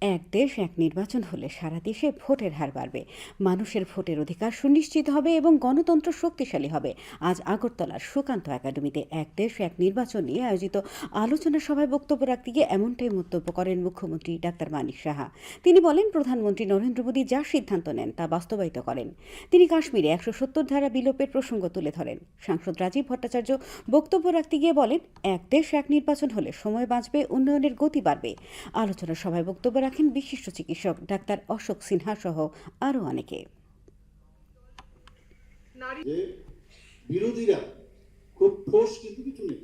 এক দেশ, এক নির্বাচন হলে সারা দেশে ভোটের হার বাড়বে। মানুষের ভোটের অধিকার সুনিশ্চিত হবে এবং গণতন্ত্র শক্তিশালী হবে। আজ আগরতলার সুকান্ত একাডেমিতে এক দেশ, এক নির্বাচন নিয়ে আয়োজিত আলোচনা সভায় বক্তব্য রাখতে গিয়ে এমনটাই মন্তব্য করেন মুখ্যমন্ত্রী ডাক্তার মানিক সাহা। তিনি বলেন, প্রধানমন্ত্রী নরেন্দ্র মোদী যা সিদ্ধান্ত নেন তা বাস্তবায়িত করেন। তিনি কাশ্মীরে একশো সত্তর ধারা বিলোপের প্রসঙ্গ তুলে ধরেন। সাংসদ রাজীব ভট্টাচার্য বক্তব্য রাখতে গিয়ে বলেন, এক দেশ, এক নির্বাচন হলে সময় বাঁচবে, উন্নয়নের গতি বাড়বে। আলোচনা সভায় বক্তব্য রাখেন বিশিষ্ট চিকিৎসক ডাক্তার অশোক সিনহা সহ আরও অনেকে। বিরোধীরা খুব ঠোস কিন্তু কিছু নেই।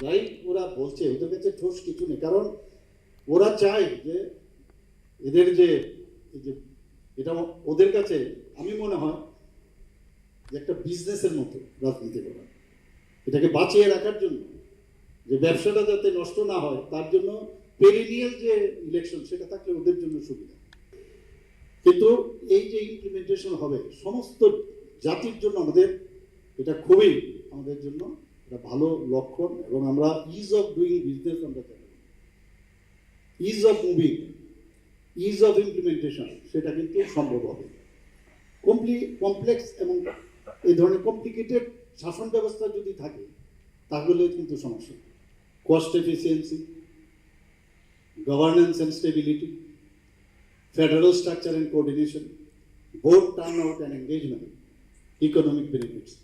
যাই ওরা বলছে, ওদের কাছে ঠোস কিছু নেই। কারণ ওরা চায় যে এদের যে এটা ওদের কাছে আমি মনে হয় যে একটা বিজনেসের মতো রাজনীতি করা। এটাকে বাঁচিয়ে রাখার জন্য, যে ব্যবসাটা যাতে নষ্ট না হয়, তার জন্য পেরিনিয়াল যে ইলেকশন সেটা থাকলে ওদের জন্য সুবিধা। কিন্তু এই যে ইমপ্লিমেন্টেশন হবে, সমস্ত জাতির জন্য আমাদের, এটা খুবই আমাদের জন্য এটা ভালো লক্ষণ এবং আমরা ইজ অফ ডুইং বিজনেস আমরা ease of moving ease of implementation সেটা কিন্তু সম্ভব হবে। কমপ্লি কমপ্লেক্স এবং এই ধরনের কমপ্লিকেটেড শাসন ব্যবস্থা যদি থাকে, তাহলে কিন্তু সমস্যা। Cost efficiency governance and stability, federal structure and coordination, both turnout and engagement, economic benefits.